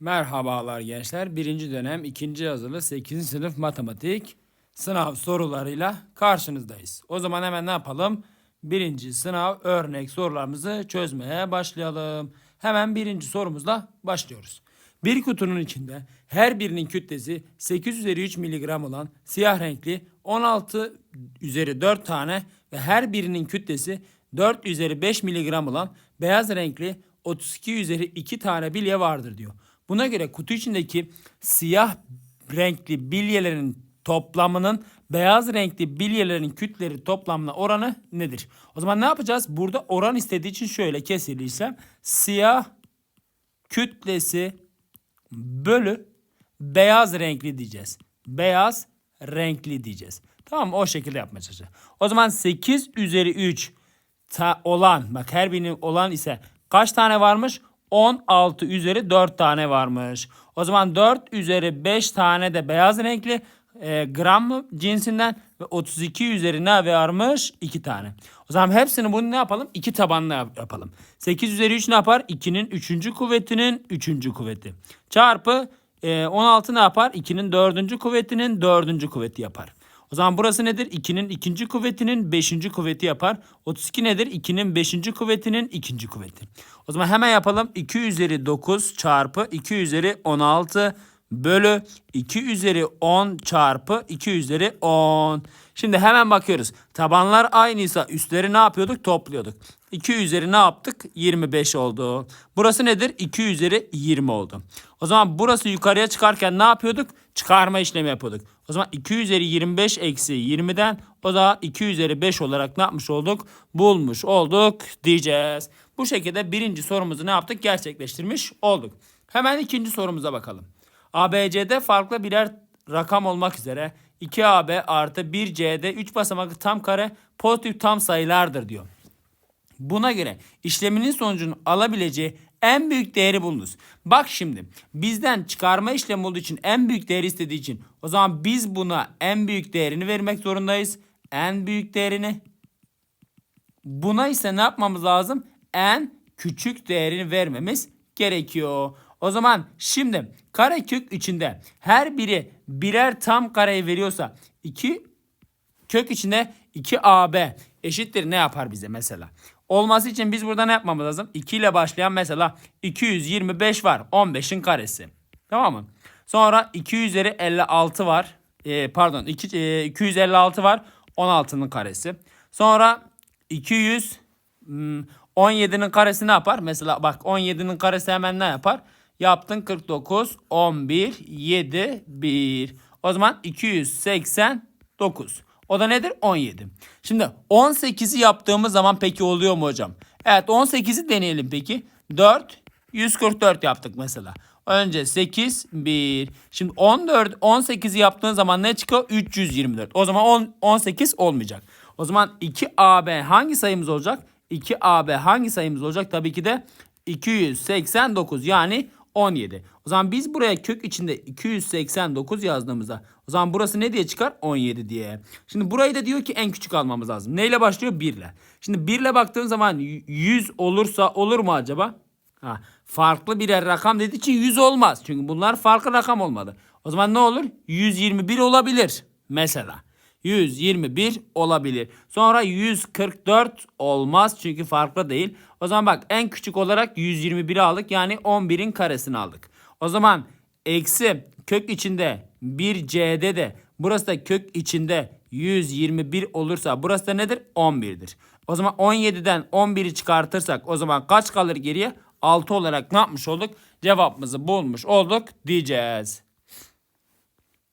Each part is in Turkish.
Merhabalar gençler. Birinci dönem ikinci yazılı 8. sınıf matematik sınav sorularıyla karşınızdayız. O zaman hemen ne yapalım? Birinci sınav örnek sorularımızı çözmeye başlayalım. Hemen birinci sorumuzla başlıyoruz. Bir kutunun içinde her birinin kütlesi 8 üzeri 3 miligram olan siyah renkli 16 üzeri 4 tane ve her birinin kütlesi 4 üzeri 5 miligram olan beyaz renkli 32 üzeri 2 tane bilye vardır diyor. Buna göre kutu içindeki siyah renkli bilyelerin toplamının beyaz renkli bilyelerin kütleri toplamına oranı nedir? O zaman ne yapacağız? Burada oran istediği için şöyle kesirli işlem. Siyah kütlesi bölü beyaz renkli diyeceğiz. Beyaz renkli diyeceğiz. Tamam? O şekilde yapmaya çalışacağız. O zaman 8 üzeri 3 ta olan bak her birinin olan ise kaç tane varmış? 16 üzeri 4 tane varmış. O zaman 4 üzeri 5 tane de beyaz renkli e, gram cinsinden ve 32 üzeri ne varmış? 2 tane. O zaman hepsini bunu ne yapalım? 2 tabanlı yap- yapalım. 8 üzeri 3 ne yapar? 2'nin 3. kuvvetinin 3. kuvveti. Çarpı e, 16 ne yapar? 2'nin 4. kuvvetinin 4. kuvveti yapar. O zaman burası nedir? 2'nin ikinci kuvvetinin 5. kuvveti yapar. 32 nedir? 2'nin 5. kuvvetinin 2. kuvveti. O zaman hemen yapalım. 2 üzeri 9 çarpı 2 üzeri 16 bölü 2 üzeri 10 çarpı 2 üzeri 10. Şimdi hemen bakıyoruz. Tabanlar aynıysa üstleri ne yapıyorduk? Topluyorduk. 2 üzeri ne yaptık? 25 oldu. Burası nedir? 2 üzeri 20 oldu. O zaman burası yukarıya çıkarken ne yapıyorduk? Çıkarma işlemi yapıyorduk. O zaman 2 üzeri 25 eksi 20'den o da 2 üzeri 5 olarak ne yapmış olduk? Bulmuş olduk diyeceğiz. Bu şekilde birinci sorumuzu ne yaptık? Gerçekleştirmiş olduk. Hemen ikinci sorumuza bakalım. ABC'de farklı birer rakam olmak üzere 2AB artı 1C'de 3 basamaklı tam kare pozitif tam sayılardır diyor. Buna göre işleminin sonucunun alabileceği en büyük değeri bulunuz. Bak şimdi bizden çıkarma işlemi olduğu için en büyük değeri istediği için o zaman biz buna en büyük değerini vermek zorundayız. En büyük değerini. Buna ise ne yapmamız lazım? En küçük değerini vermemiz gerekiyor. O zaman şimdi karekök içinde her biri birer tam kareyi veriyorsa 2 kök içinde 2AB eşittir ne yapar bize mesela? Olması için biz burada ne yapmamız lazım? 2 ile başlayan mesela 225 var. 15'in karesi. Tamam mı? Sonra 2 üzeri 56 var. Ee, pardon 2, e, 256 var. 16'nın karesi. Sonra 200 hmm, 17'nin karesi ne yapar? Mesela bak 17'nin karesi hemen ne yapar? Yaptın 49, 11, 7, 1. O zaman 289. O da nedir? 17. Şimdi 18'i yaptığımız zaman peki oluyor mu hocam? Evet 18'i deneyelim peki. 4, 144 yaptık mesela. Önce 8, 1. Şimdi 14, 18'i yaptığın zaman ne çıkıyor? 324. O zaman 10, 18 olmayacak. O zaman 2AB hangi sayımız olacak? 2AB hangi sayımız olacak? Tabii ki de 289 yani 17. O zaman biz buraya kök içinde 289 yazdığımızda o zaman burası ne diye çıkar? 17 diye. Şimdi burayı da diyor ki en küçük almamız lazım. Neyle başlıyor? 1 ile. Şimdi 1 ile baktığın zaman 100 olursa olur mu acaba? Ha, farklı birer rakam dediği için 100 olmaz. Çünkü bunlar farklı rakam olmalı. O zaman ne olur? 121 olabilir mesela. 121 olabilir. Sonra 144 olmaz çünkü farklı değil. O zaman bak en küçük olarak 121'i aldık. Yani 11'in karesini aldık. O zaman eksi kök içinde 1c'de de burası da kök içinde 121 olursa burası da nedir? 11'dir. O zaman 17'den 11'i çıkartırsak o zaman kaç kalır geriye? 6 olarak ne yapmış olduk? Cevabımızı bulmuş olduk diyeceğiz.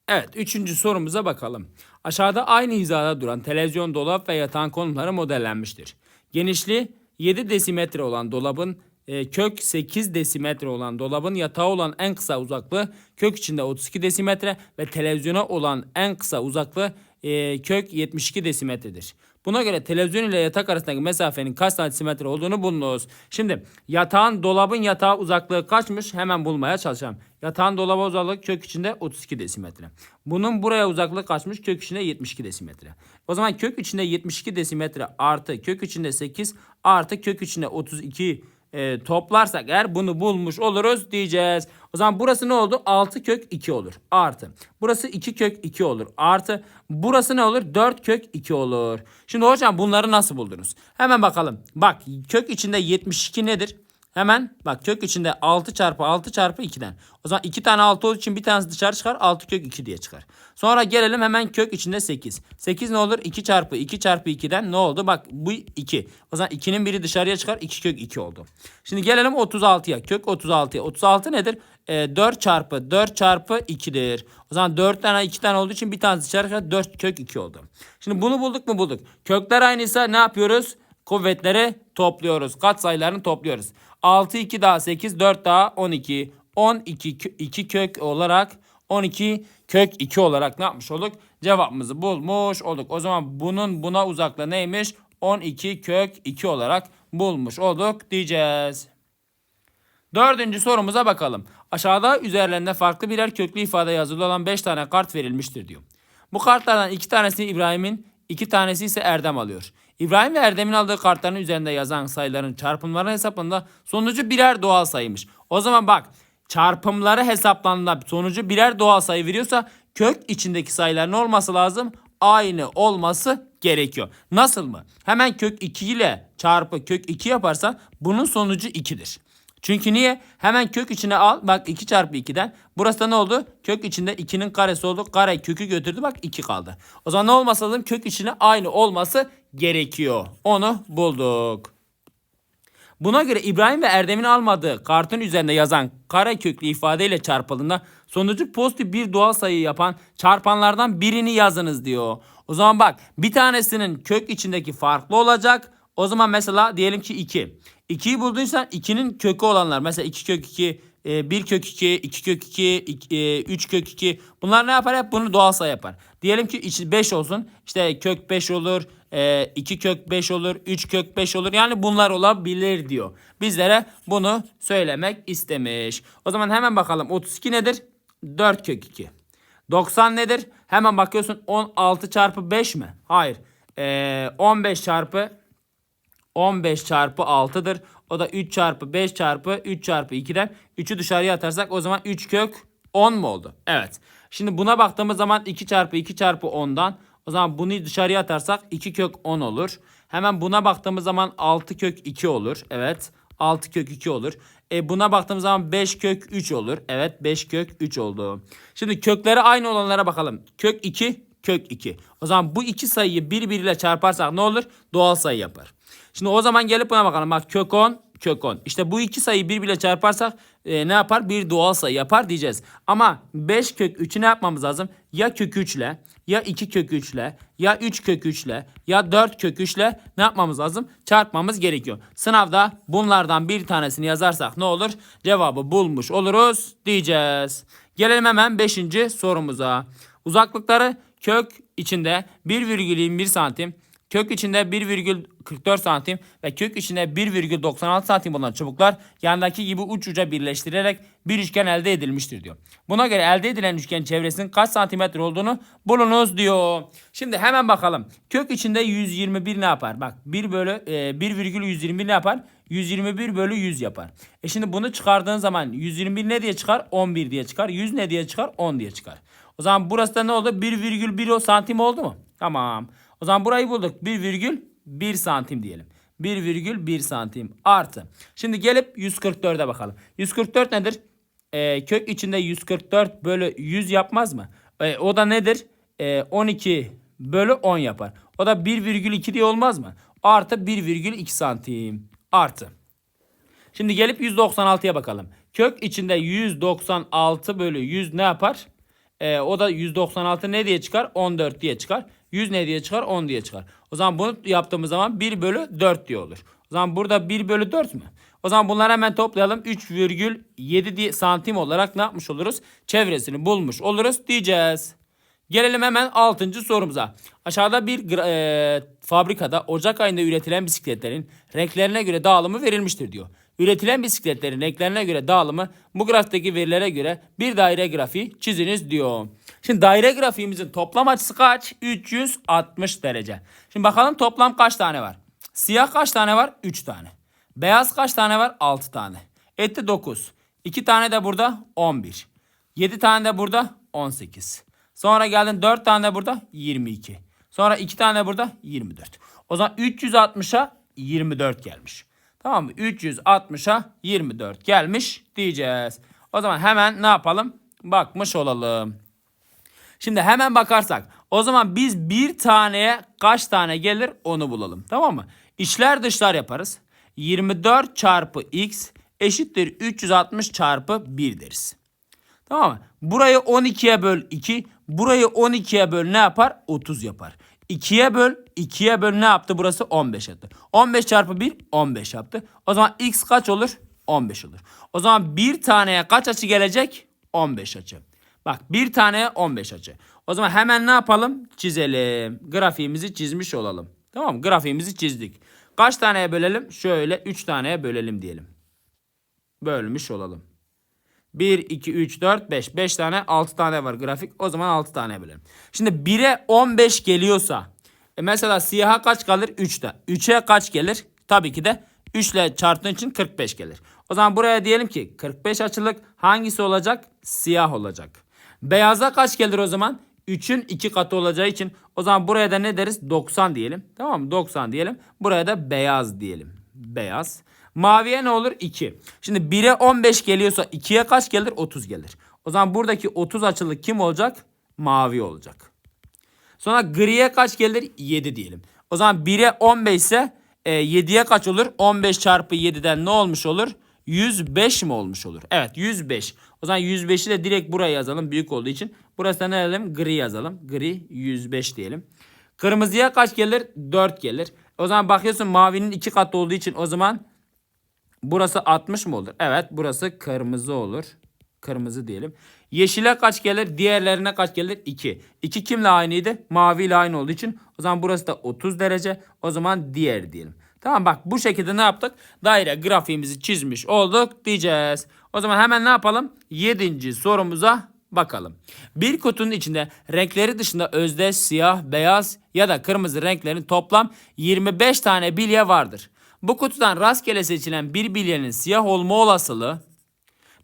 Evet, üçüncü sorumuza bakalım. Aşağıda aynı hizada duran televizyon, dolap ve yatağın konumları modellenmiştir. Genişliği 7 desimetre olan dolabın e, kök 8 desimetre olan dolabın yatağı olan en kısa uzaklığı kök içinde 32 desimetre ve televizyona olan en kısa uzaklığı e, kök 72 desimetredir. Buna göre televizyon ile yatak arasındaki mesafenin kaç santimetre olduğunu bulunuz. Şimdi yatağın dolabın yatağı uzaklığı kaçmış? Hemen bulmaya çalışalım. Yatağın dolaba uzaklığı kök içinde 32 desimetre. Bunun buraya uzaklığı kaçmış? Kök içinde 72 desimetre. O zaman kök içinde 72 desimetre artı kök içinde 8 artı kök içinde 32 e, toplarsak eğer bunu bulmuş oluruz diyeceğiz. O zaman burası ne oldu? 6 kök 2 olur. Artı. Burası 2 kök 2 olur. Artı. Burası ne olur? 4 kök 2 olur. Şimdi hocam bunları nasıl buldunuz? Hemen bakalım. Bak kök içinde 72 nedir? Hemen bak kök içinde 6 çarpı 6 çarpı 2'den. O zaman 2 tane 6 olduğu için bir tanesi dışarı çıkar. 6 kök 2 diye çıkar. Sonra gelelim hemen kök içinde 8. 8 ne olur? 2 çarpı 2 çarpı 2'den ne oldu? Bak bu 2. O zaman 2'nin biri dışarıya çıkar. 2 kök 2 oldu. Şimdi gelelim 36'ya. Kök 36'ya. 36 nedir? E, 4 çarpı 4 çarpı 2'dir. O zaman 4 tane 2 tane olduğu için bir tanesi dışarı çıkar. 4 kök 2 oldu. Şimdi bunu bulduk mu bulduk. Kökler aynıysa ne yapıyoruz? Kuvvetleri topluyoruz. Kat sayılarını topluyoruz. 6 2 daha 8 4 daha 12. 12 kö- 2 kök olarak 12 kök 2 olarak ne yapmış olduk? Cevabımızı bulmuş olduk. O zaman bunun buna uzaklığı neymiş? 12 kök 2 olarak bulmuş olduk diyeceğiz. Dördüncü sorumuza bakalım. Aşağıda üzerlerinde farklı birer köklü ifade yazılı olan 5 tane kart verilmiştir diyor. Bu kartlardan iki tanesi İbrahim'in, iki tanesi ise Erdem alıyor. İbrahim ve Erdem'in aldığı kartların üzerinde yazan sayıların çarpımları hesapında sonucu birer doğal sayıymış. O zaman bak çarpımları hesaplandığında sonucu birer doğal sayı veriyorsa kök içindeki sayıların olması lazım? Aynı olması gerekiyor. Nasıl mı? Hemen kök 2 ile çarpı kök 2 yaparsan bunun sonucu 2'dir. Çünkü niye? Hemen kök içine al. Bak 2 çarpı 2'den. Burası da ne oldu? Kök içinde 2'nin karesi oldu. Kare kökü götürdü. Bak 2 kaldı. O zaman ne olması lazım? Kök içine aynı olması gerekiyor. Onu bulduk. Buna göre İbrahim ve Erdem'in almadığı kartın üzerinde yazan kare köklü ifadeyle çarpıldığında sonucu pozitif bir doğal sayı yapan çarpanlardan birini yazınız diyor. O zaman bak bir tanesinin kök içindeki farklı olacak. O zaman mesela diyelim ki 2. 2'yi bulduysan 2'nin kökü olanlar mesela 2 kök 2, 1 kök 2, 2 kök 2, 3 kök 2 bunlar ne yapar? Hep bunu doğal sayı yapar. Diyelim ki içi 5 olsun. İşte kök 5 olur, 2 kök 5 olur, 3 kök 5 olur. Yani bunlar olabilir diyor. Bizlere bunu söylemek istemiş. O zaman hemen bakalım 32 nedir? 4 kök 2. 90 nedir? Hemen bakıyorsun 16 çarpı 5 mi? Hayır. Ee, 15 çarpı 15 çarpı 6'dır. O da 3 çarpı 5 çarpı 3 çarpı 2'den 3'ü dışarıya atarsak o zaman 3 kök 10 mu oldu? Evet. Şimdi buna baktığımız zaman 2 çarpı 2 çarpı 10'dan o zaman bunu dışarıya atarsak 2 kök 10 olur. Hemen buna baktığımız zaman 6 kök 2 olur. Evet. 6 kök 2 olur. E buna baktığımız zaman 5 kök 3 olur. Evet 5 kök 3 oldu. Şimdi kökleri aynı olanlara bakalım. Kök 2 kök 2. O zaman bu iki sayıyı birbiriyle çarparsak ne olur? Doğal sayı yapar. Şimdi o zaman gelip buna bakalım. Bak kök 10 kök 10. İşte bu iki sayıyı birbiriyle çarparsak e, ne yapar? Bir doğal sayı yapar diyeceğiz. Ama 5 kök 3'ü ne yapmamız lazım? Ya kök 3 ile ya 2 kök 3 ile ya 3 kök 3 ile ya 4 kök 3 ile ne yapmamız lazım? Çarpmamız gerekiyor. Sınavda bunlardan bir tanesini yazarsak ne olur? Cevabı bulmuş oluruz diyeceğiz. Gelelim hemen 5. sorumuza. Uzaklıkları kök içinde 1,21 santim, kök içinde 1,44 santim ve kök içinde 1,96 santim olan çubuklar yandaki gibi uç uca birleştirerek bir üçgen elde edilmiştir diyor. Buna göre elde edilen üçgen çevresinin kaç santimetre olduğunu bulunuz diyor. Şimdi hemen bakalım. Kök içinde 121 ne yapar? Bak 1 bölü e, 1,121 ne yapar? 121 bölü 100 yapar. E şimdi bunu çıkardığın zaman 121 ne diye çıkar? 11 diye çıkar. 100 ne diye çıkar? 10 diye çıkar. O zaman burası da ne oldu? 1,1 santim oldu mu? Tamam. O zaman burayı bulduk. 1,1 santim diyelim. 1,1 santim artı. Şimdi gelip 144'e bakalım. 144 nedir? Ee, kök içinde 144 bölü 100 yapmaz mı? Ee, o da nedir? Ee, 12 bölü 10 yapar. O da 1,2 diye olmaz mı? Artı 1,2 santim. Artı. Şimdi gelip 196'ya bakalım. Kök içinde 196 bölü 100 ne yapar? Ee, o da 196 ne diye çıkar? 14 diye çıkar. 100 ne diye çıkar? 10 diye çıkar. O zaman bunu yaptığımız zaman 1 bölü 4 diye olur. O zaman burada 1 bölü 4 mü? O zaman bunları hemen toplayalım. 3,7 diye- santim olarak ne yapmış oluruz? Çevresini bulmuş oluruz diyeceğiz. Gelelim hemen 6. sorumuza. Aşağıda bir e, fabrikada Ocak ayında üretilen bisikletlerin renklerine göre dağılımı verilmiştir diyor. Üretilen bisikletlerin renklerine göre dağılımı bu graftaki verilere göre bir daire grafiği çiziniz diyor. Şimdi daire grafiğimizin toplam açısı kaç? 360 derece. Şimdi bakalım toplam kaç tane var? Siyah kaç tane var? 3 tane. Beyaz kaç tane var? 6 tane. Etti 9. 2 tane de burada 11. 7 tane de burada 18. Sonra geldin 4 tane de burada 22. Sonra 2 tane de burada 24. O zaman 360'a 24 gelmiş. Tamam mı? 360'a 24 gelmiş diyeceğiz. O zaman hemen ne yapalım? Bakmış olalım. Şimdi hemen bakarsak o zaman biz bir taneye kaç tane gelir onu bulalım. Tamam mı? İçler dışlar yaparız. 24 çarpı x eşittir 360 çarpı 1 deriz. Tamam mı? Burayı 12'ye böl 2. Burayı 12'ye böl ne yapar? 30 yapar. 2'ye böl 2'ye böl ne yaptı? Burası 15 yaptı. 15 çarpı 1 15 yaptı. O zaman x kaç olur? 15 olur. O zaman bir taneye kaç açı gelecek? 15 açı. Bak bir taneye 15 açı. O zaman hemen ne yapalım? Çizelim. Grafiğimizi çizmiş olalım. Tamam mı? Grafiğimizi çizdik. Kaç taneye bölelim? Şöyle 3 taneye bölelim diyelim. Bölmüş olalım. 1, 2, 3, 4, 5. 5 tane 6 tane var grafik. O zaman 6 tane bölelim. Şimdi 1'e 15 geliyorsa e mesela siyaha kaç kalır? 3'te. 3'e kaç gelir? Tabii ki de 3 ile çarptığın için 45 gelir. O zaman buraya diyelim ki 45 açılık hangisi olacak? Siyah olacak. Beyaza kaç gelir o zaman? 3'ün 2 katı olacağı için o zaman buraya da ne deriz? 90 diyelim. Tamam mı? 90 diyelim. Buraya da beyaz diyelim. Beyaz. Maviye ne olur? 2. Şimdi 1'e 15 geliyorsa 2'ye kaç gelir? 30 gelir. O zaman buradaki 30 açılık kim olacak? Mavi olacak. Sonra griye kaç gelir? 7 diyelim. O zaman 1'e 15 ise e, 7'ye kaç olur? 15 çarpı 7'den ne olmuş olur? 105 mi olmuş olur? Evet 105. O zaman 105'i de direkt buraya yazalım büyük olduğu için. Burası da ne yazalım? Gri yazalım. Gri 105 diyelim. Kırmızıya kaç gelir? 4 gelir. O zaman bakıyorsun mavinin 2 katı olduğu için o zaman burası 60 mı olur? Evet burası kırmızı olur. Kırmızı diyelim. Yeşile kaç gelir? Diğerlerine kaç gelir? 2. 2 kimle aynıydı? Mavi ile aynı olduğu için. O zaman burası da 30 derece. O zaman diğer diyelim. Tamam bak bu şekilde ne yaptık? Daire grafiğimizi çizmiş olduk diyeceğiz. O zaman hemen ne yapalım? 7. sorumuza bakalım. Bir kutunun içinde renkleri dışında özdeş siyah, beyaz ya da kırmızı renklerin toplam 25 tane bilye vardır. Bu kutudan rastgele seçilen bir bilyenin siyah olma olasılığı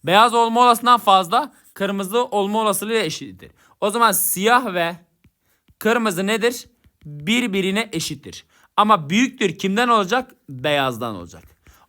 Beyaz olma olasılığından fazla kırmızı olma olasılığı eşittir. O zaman siyah ve kırmızı nedir? Birbirine eşittir. Ama büyüktür kimden olacak? Beyazdan olacak.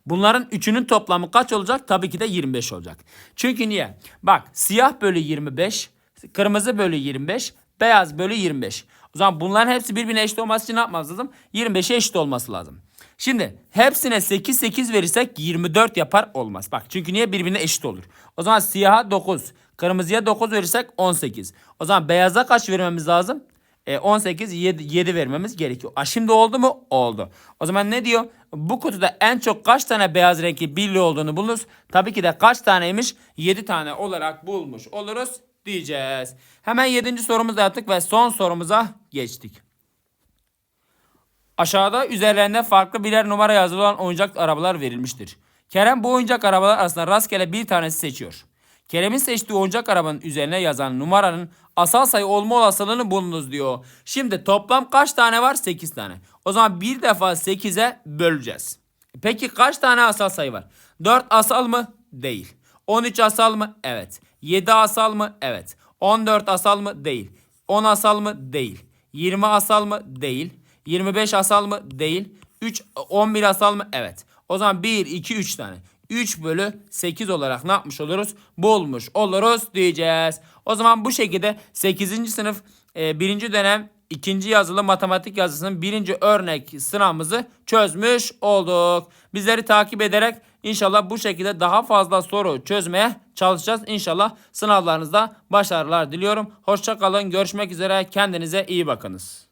Bunların üçünün toplamı kaç olacak? Tabii ki de 25 olacak. Çünkü niye? Bak siyah bölü 25, kırmızı bölü 25, beyaz bölü 25. O zaman bunların hepsi birbirine eşit olması için ne yapmamız lazım? 25'e eşit olması lazım. Şimdi hepsine 8 8 verirsek 24 yapar olmaz. Bak çünkü niye birbirine eşit olur. O zaman siyaha 9, kırmızıya 9 verirsek 18. O zaman beyaza kaç vermemiz lazım? E, 18 7, 7 vermemiz gerekiyor. A, şimdi oldu mu? Oldu. O zaman ne diyor? Bu kutuda en çok kaç tane beyaz renkli bilye olduğunu buluruz. Tabii ki de kaç taneymiş? 7 tane olarak bulmuş oluruz diyeceğiz. Hemen 7. sorumuzu yaptık ve son sorumuza geçtik. Aşağıda üzerlerinde farklı birer numara yazılı olan oyuncak arabalar verilmiştir. Kerem bu oyuncak arabalar arasında rastgele bir tanesi seçiyor. Kerem'in seçtiği oyuncak arabanın üzerine yazan numaranın asal sayı olma olasılığını bulunuz diyor. Şimdi toplam kaç tane var? 8 tane. O zaman bir defa 8'e böleceğiz. Peki kaç tane asal sayı var? 4 asal mı? Değil. 13 asal mı? Evet. 7 asal mı? Evet. 14 asal mı? Değil. 10 asal mı? Değil. 20 asal mı? Değil. 25 asal mı? Değil. 3 11 asal mı? Evet. O zaman 1 2 3 tane. 3 bölü 8 olarak ne yapmış oluruz? Bulmuş oluruz diyeceğiz. O zaman bu şekilde 8. sınıf 1. dönem 2. yazılı matematik yazısının 1. örnek sınavımızı çözmüş olduk. Bizleri takip ederek inşallah bu şekilde daha fazla soru çözmeye çalışacağız. İnşallah sınavlarınızda başarılar diliyorum. Hoşçakalın. Görüşmek üzere. Kendinize iyi bakınız.